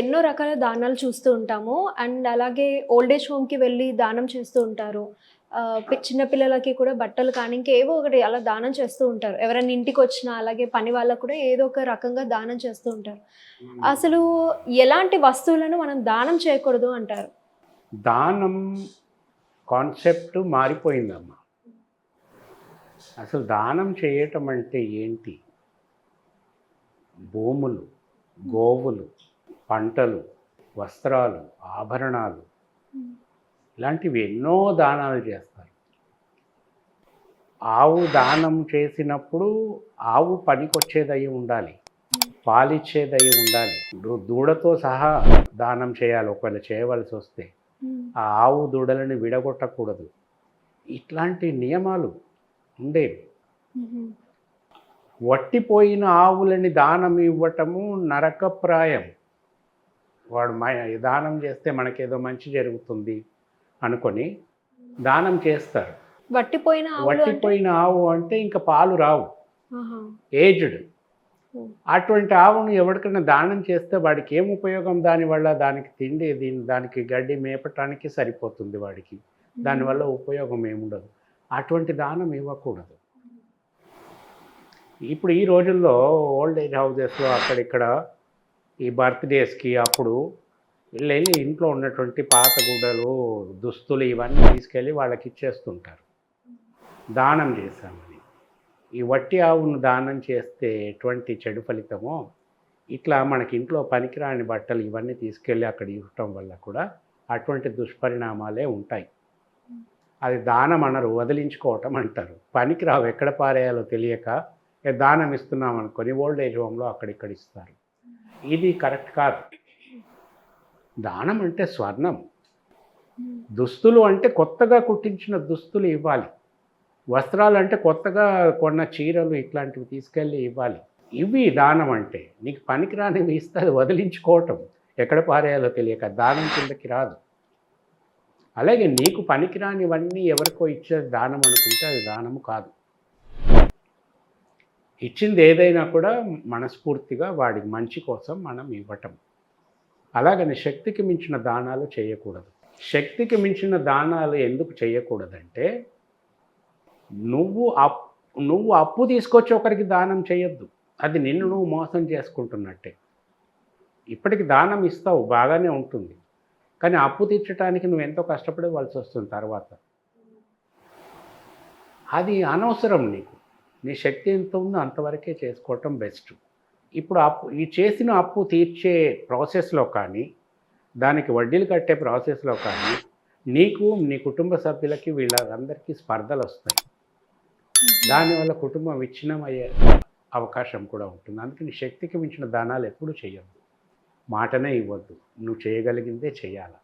ఎన్నో రకాల దానాలు చూస్తూ ఉంటాము. అండ్ అలాగే ఓల్డ్ ఏజ్ హోమ్కి వెళ్ళి దానం చేస్తూ ఉంటారు. చిన్నపిల్లలకి కూడా బట్టలు కానీ ఇంకేవో ఒకటి అలా దానం చేస్తూ ఉంటారు. ఎవరైనా ఇంటికి వచ్చినా అలాగే పని వాళ్ళకు కూడా ఏదో ఒక రకంగా దానం చేస్తూ ఉంటారు. అసలు ఎలాంటి వస్తువులను మనం దానం చేయకూడదు అంటారు? దానం కాన్సెప్ట్ మారిపోయిందమ్మా. అసలు దానం చేయటం అంటే ఏంటి? భూములు గోవులు పంటలు వస్త్రాలు ఆభరణాలు ఇలాంటివి ఎన్నో దానాలు చేస్తారు. ఆవు దానం చేసినప్పుడు ఆవు పనికొచ్చేదై ఉండాలి పాలిచ్చేదై ఉండాలి. దూడతో సహా దానం చేయాలి ఒకవేళ చేయవలసి వస్తే ఆ ఆవు దూడలను విడగొట్టకూడదు. ఇట్లాంటి నియమాలు ఉండేవి. వట్టిపోయిన ఆవులని దానం ఇవ్వటము నరకప్రాయం. వాడు మ దానం చేస్తే మనకేదో మంచి జరుగుతుంది అనుకొని దానం చేస్తారు. వట్టిపోయిన వట్టిపోయిన ఆవు అంటే ఇంకా పాలు రావు. ఏజ్డ్. అటువంటి ఆవును ఎవరికైనా దానం చేస్తే వాడికి ఏం ఉపయోగం? దానివల్ల దానికి తిండి దీని దానికి గడ్డి మేపటానికి సరిపోతుంది వాడికి. దానివల్ల ఉపయోగం ఏముండదు. అటువంటి దానం ఇవ్వకూడదు. ఇప్పుడు ఈ రోజుల్లో ఓల్డ్ ఏజ్ హౌజెస్లో అక్కడిక్కడ ఈ బర్త్డేస్కి అప్పుడు వెళ్ళి ఇంట్లో ఉన్నటువంటి పాత గుడ్డలు దుస్తులు ఇవన్నీ తీసుకెళ్ళి వాళ్ళకి ఇచ్చేస్తుంటారు. దానం చేశామని ఈ వట్టి ఆవును దానం చేస్తే ఎటువంటి చెడు ఫలితమో ఇట్లా మనకి ఇంట్లో పనికిరాని బట్టలు ఇవన్నీ తీసుకెళ్ళి అక్కడ ఇవ్వటం వల్ల కూడా అటువంటి దుష్పరిణామాలే ఉంటాయి. అది దానం అనరు వదిలించుకోవటం అంటారు. పనికిరావు ఎక్కడ పారేయాలో తెలియక దానం ఇస్తున్నాం అనుకొని ఓల్డ్ ఏజ్ హోమ్లో అక్కడిక్కడ ఇస్తారు. ఇది కరెక్ట్ కాదు. దానం అంటే స్వర్ణం. దుస్తులు అంటే కొత్తగా కుట్టించిన దుస్తులు ఇవ్వాలి. వస్త్రాలు అంటే కొత్తగా కొన్న చీరలు ఇట్లాంటివి తీసుకెళ్ళి ఇవ్వాలి. ఇవి దానం అంటే నీకు పనికిరానివి ఇస్తే అది వదిలించుకోవటం ఎక్కడ పారేయాలో తెలియక దానం కిందకి రాదు. అలాగే నీకు పనికిరానివన్నీ ఎవరికో ఇచ్చే దానం అనుకుంటే అది దానము కాదు. ఇచ్చింది ఏదైనా కూడా మనస్ఫూర్తిగా వాడికి మంచి కోసం మనం ఇవ్వటం. అలాగని శక్తికి మించిన దానాలు చేయకూడదు. శక్తికి మించిన దానాలు ఎందుకు చేయకూడదంటే నువ్వు అప్ నువ్వు అప్పు తీసుకొచ్చి ఒకరికి దానం చేయొద్దు. అది నిన్ను నువ్వు మోసం చేసుకుంటున్నట్టే. ఇప్పటికి దానం ఇస్తావు బాగానే ఉంటుంది. కానీ అప్పు తీర్చడానికి నువ్వు ఎంతో కష్టపడవలసి వస్తుంది తర్వాత. అది అనవసరం నీకు. నీ శక్తి ఎంత ఉందో అంతవరకే చేసుకోవటం బెస్ట్. ఇప్పుడు అప్పు ఈ చేసిన అప్పు తీర్చే ప్రాసెస్లో కానీ దానికి వడ్డీలు కట్టే ప్రాసెస్లో కానీ నీకు నీ కుటుంబ సభ్యులకి వీళ్ళందరికీ స్పర్ధలు వస్తాయి. దానివల్ల కుటుంబం విచ్ఛిన్నం అయ్యే అవకాశం కూడా ఉంటుంది. అందుకని శక్తికి మించిన దానాలు ఎప్పుడూ చేయొద్దు మాటనే ఇవ్వద్దు. నువ్వు చేయగలిగిందే చేయాలి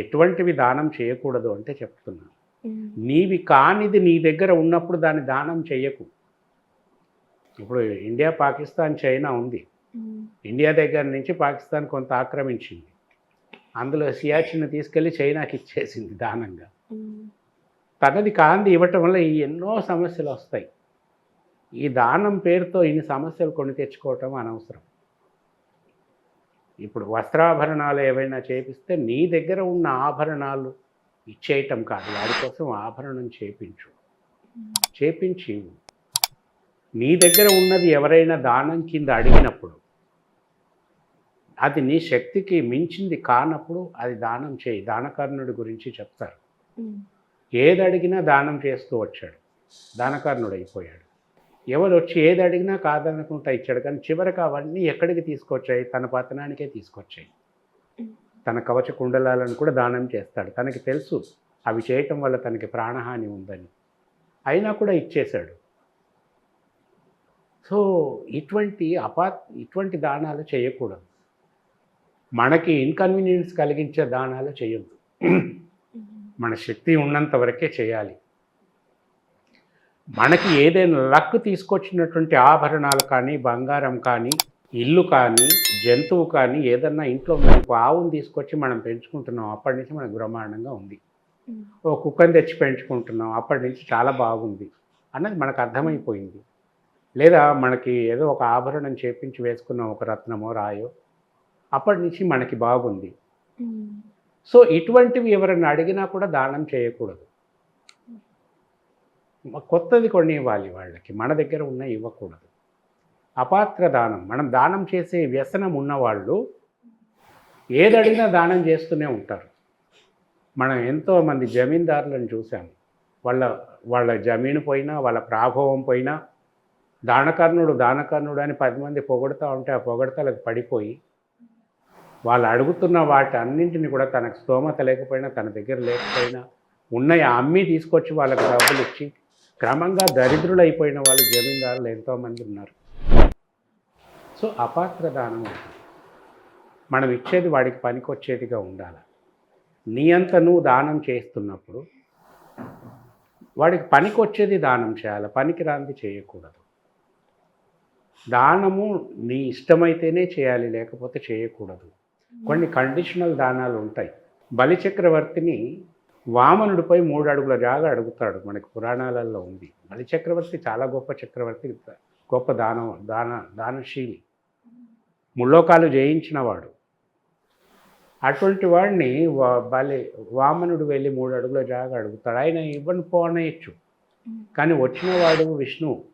ఎటువంటివి దానం చేయకూడదు అంటే చెప్తున్నాను నీవి కానిది నీ దగ్గర ఉన్నప్పుడు దాన్ని దానం చెయ్యకు. ఇప్పుడు ఇండియా పాకిస్తాన్ చైనా ఉంది. ఇండియా దగ్గర నుంచి పాకిస్తాన్ కొంత ఆక్రమించింది. అందులో సియాచిన్ తీసుకెళ్ళి చైనాకి ఇచ్చేసింది దానంగా. తనది కాంది ఇవ్వటం వల్ల ఈ ఎన్నో సమస్యలు వస్తాయి. ఈ దానం పేరుతో ఇన్ని సమస్యలు కొని తెచ్చుకోవటం అనవసరం. ఇప్పుడు వస్త్రాభరణాలు ఏవైనా చేపిస్తే నీ దగ్గర ఉన్న ఆభరణాలు ఇచ్చేయటం కాదు. వాడి కోసం ఆభరణం చేపించు. చేపించి నీ దగ్గర ఉన్నది ఎవరైనా దానం కింద అడిగినప్పుడు అది నీ శక్తికి మించింది కానప్పుడు అది దానం చేయి. దానకర్ణుడి గురించి చెప్తారు. ఏది అడిగినా దానం చేస్తూ వచ్చాడు. దానకర్ణుడు అయిపోయాడు ఎవరు వచ్చి ఏది అడిగినా కాదనుకుంటా ఇచ్చాడు. కానీ చివరికి అవన్నీ ఎక్కడికి తీసుకొచ్చాయి? తన పతనానికే తీసుకొచ్చాయి. తన కవచ కుండలాలను కూడా దానం చేస్తాడు. తనకి తెలుసు అవి చేయటం వల్ల తనకి ప్రాణహాని ఉందని. అయినా కూడా ఇచ్చేశాడు. సో ఇటువంటి అపా ఇటువంటి దానాలు చేయకూడదు. మనకి ఇన్కన్వీనియన్స్ కలిగించే దానాలు చేయొద్దు. మన శక్తి ఉన్నంత వరకే చేయాలి. మనకి ఏదైనా లక్ తీసుకొచ్చినటువంటి ఆభరణాలు కానీ బంగారం కానీ ఇల్లు కానీ జంతువు కానీ ఏదన్నా ఇంట్లో మనకు ఆవును తీసుకొచ్చి మనం పెంచుకుంటున్నాం. అప్పటి నుంచి మనకు బ్రహ్మాండంగా ఉంది. ఓ కుక్కని తెచ్చి పెంచుకుంటున్నాం. అప్పటి నుంచి చాలా బాగుంది అన్నది మనకు అర్థమైపోయింది. లేదా మనకి ఏదో ఒక ఆభరణం చేపించి వేసుకున్నాం ఒక రత్నమో రాయో అప్పటి నుంచి మనకి బాగుంది. సో ఇటువంటివి ఎవరైనా అడిగినా కూడా దానం చేయకూడదు. కొత్తది కొన్ని ఇవ్వాలి వాళ్ళకి. మన దగ్గర ఉన్న ఇవ్వకూడదు. అపాత్ర దానం. మనం దానం చేసే వ్యసనం ఉన్నవాళ్ళు ఏదడిగినా దానం చేస్తూనే ఉంటారు. మనం ఎంతోమంది జమీందారులను చూసాము వాళ్ళ వాళ్ళ జమీను పోయినా వాళ్ళ ప్రాభవం పోయినా దానకర్ణుడు దానకర్ణుడు అని పది మంది పొగడుతూ ఉంటే ఆ పొగడతలకు పడిపోయి వాళ్ళు అడుగుతున్న వాటి అన్నింటిని కూడా తనకు స్తోమత లేకపోయినా తన దగ్గర లేకపోయినా ఉన్నాయి అమ్మి తీసుకొచ్చి వాళ్ళకి డబ్బులు ఇచ్చి క్రమంగా దరిద్రులు అయిపోయిన వాళ్ళు జమీందారులు ఎంతోమంది ఉన్నారు. సో అపాత్ర దానం ఉంటుంది. మనం ఇచ్చేది వాడికి పనికొచ్చేదిగా ఉండాలి. నీ అంత నువ్వు దానం చేస్తున్నప్పుడు వాడికి పనికొచ్చేది దానం చేయాలి పనికి రాంది చేయకూడదు. దానము నీ ఇష్టమైతేనే చేయాలి లేకపోతే చేయకూడదు. కొన్ని కండిషనల్ దానాలు ఉంటాయి. బలిచక్రవర్తిని వామనుడిపై మూడు అడుగుల జాగా అడుగుతాడు మనకి పురాణాలలో ఉంది. బలిచక్రవర్తి చాలా గొప్ప చక్రవర్తి గొప్ప దానం దాన దానశీలి. ముల్లోకాలు జయించినవాడు. అటువంటి వాడిని బలి వామనుడు వెళ్ళి మూడు అడుగుల జాగా అడుగుతాడు. ఆయన ఇవ్వని పోనేయచ్చు. కానీ వచ్చినవాడు విష్ణువు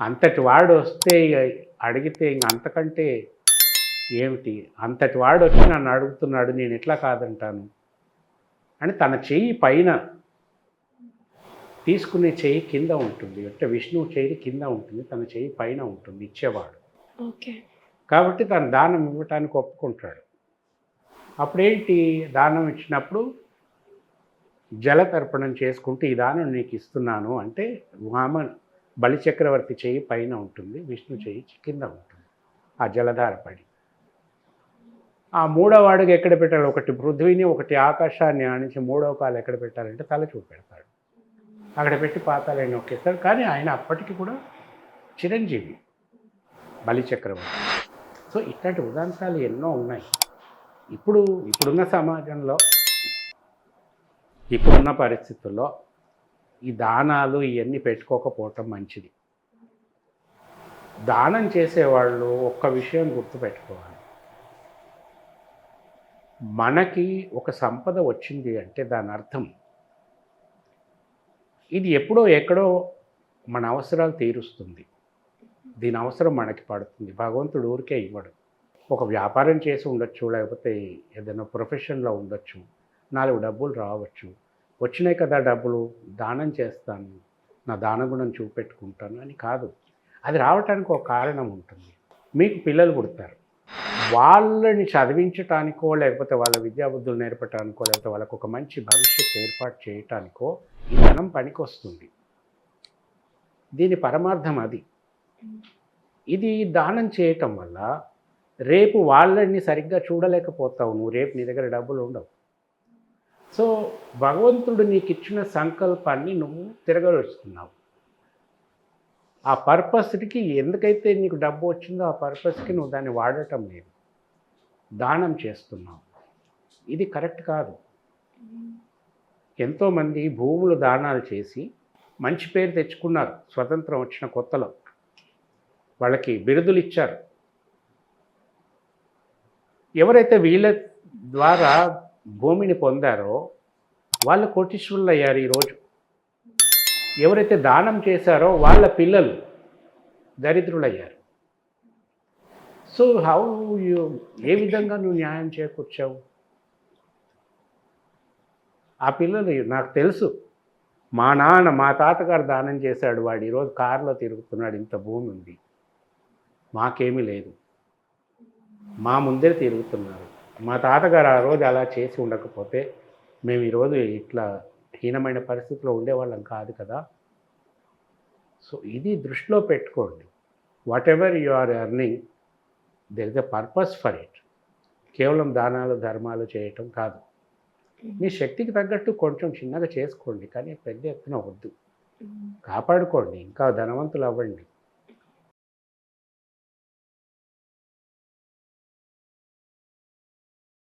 అంతటి వాడు వస్తే ఇక అడిగితే ఇంక అంతకంటే ఏమిటి? అంతటి వాడు వచ్చి నన్ను అడుగుతున్నాడు నేను ఎట్లా కాదంటాను? అని తన చెయ్యి పైన తీసుకునే చెయ్యి కింద ఉంటుంది. అంటే విష్ణువు చెయ్యి కింద ఉంటుంది తన చెయ్యి పైన ఉంటుంది ఇచ్చేవాడు. ఓకే. కాబట్టి తను దానం ఇవ్వటానికి ఒప్పుకుంటాడు. అప్పుడేంటి దానం ఇచ్చినప్పుడు జలతర్పణం చేసుకుంటూ ఈ దానం నీకు ఇస్తున్నాను అంటే వామ బలిచక్రవర్తి చెయ్యి పైన ఉంటుంది విష్ణు చెయ్యి కింద ఉంటుంది ఆ జలధార పడి ఆ మూడవ అడుగు ఎక్కడ పెట్టాలి? ఒకటి పృథ్వీని ఒకటి ఆకాశాన్ని ఆనించి మూడవ కాలు ఎక్కడ పెట్టాలంటే తల చూపెడతాడు అక్కడ పెట్టి పాతాలని నొక్కేస్తాడు. కానీ ఆయన అప్పటికి కూడా చిరంజీవి బలిచక్రవర్తి సో ఇట్లాంటి ఉదాంతాలు ఎన్నో ఉన్నాయి. ఇప్పుడు ఇప్పుడున్న సమాజంలో ఇప్పుడున్న పరిస్థితుల్లో ఈ దానాలు ఇవన్నీ పెట్టుకోకపోవటం మంచిది. దానం చేసేవాళ్ళు ఒక్క విషయం గుర్తుపెట్టుకోవాలి. మనకి ఒక సంపద వచ్చింది అంటే దాని అర్థం. ఇది ఎప్పుడో ఎక్కడో మన అవసరాలు తీరుస్తుంది. దీని అవసరం మనకి పడుతుంది. భగవంతుడు ఊరికే ఇవ్వడు. ఒక వ్యాపారం చేసి ఉండొచ్చు లేకపోతే ఏదైనా ప్రొఫెషన్లో ఉండొచ్చు. నాలుగు డబ్బులు రావచ్చు. వచ్చినాయి కదా డబ్బులు దానం చేస్తాను. నా దానగుణం చూపెట్టుకుంటాను అని కాదు. అది రావటానికి ఒక కారణం ఉంటుంది. మీకు పిల్లలు పుడతారు. వాళ్ళని చదివించటానికో లేకపోతే వాళ్ళ విద్యాబుద్ధులు నేర్పటానికో లేకపోతే వాళ్ళకు ఒక మంచి భవిష్యత్తు ఏర్పాటు చేయటానికో ఈ ధనం పనికొస్తుంది. దీని పరమార్థం అది. ఇది దానం చేయటం వల్ల రేపు వాళ్ళని సరిగ్గా చూడలేకపోతావు. నువ్వు రేపు నీ దగ్గర డబ్బులు ఉండవు. సో భగవంతుడు నీకు ఇచ్చిన సంకల్పాన్ని నువ్వు తిరగలుస్తున్నావు ఆ పర్పస్కి ఎందుకైతే నీకు డబ్బు వచ్చిందో ఆ పర్పస్కి నువ్వు దాన్ని వాడటం లేదు. దానం చేస్తున్నావు. ఇది కరెక్ట్ కాదు. ఎంతోమంది భూములు దానాలు చేసి మంచి పేరు తెచ్చుకున్నారు. స్వతంత్రం వచ్చిన కొత్తలో. వాళ్ళకి బిరుదులు ఇచ్చారు. ఎవరైతే వీళ్ళ ద్వారా భూమిని పొందారో వాళ్ళ కోటీశ్వరులు అయ్యారు ఈరోజు ఎవరైతే దానం చేశారో వాళ్ళ పిల్లలు దరిద్రులయ్యారు. సో హౌ యూ ఏ విధంగా నువ్వు న్యాయం చేకూర్చావు? ఆ పిల్లలు నాకు తెలుసు. మా నాన్న మా తాతగారు దానం చేశాడు వాడు. ఈరోజు కారులో తిరుగుతున్నాడు. ఇంత భూమి ఉంది. మాకేమీ లేదు. మా ముందే తిరుగుతున్నారు. మా తాతగారు ఆ రోజు అలా చేసి ఉండకపోతే మేము ఈరోజు ఇట్లా హీనమైన పరిస్థితిలో ఉండేవాళ్ళం కాదు కదా. సో ఇది దృష్టిలో పెట్టుకోండి. Whatever you are earning there is a purpose for it కేవలం దానాలు ధర్మాలు చేయటం కాదు. మీ శక్తికి తగ్గట్టు కొంచెం చిన్నగా చేసుకోండి కానీ పెద్ద ఎత్తున వద్దు. కాపాడుకోండి ఇంకా ధనవంతులు అవ్వండి.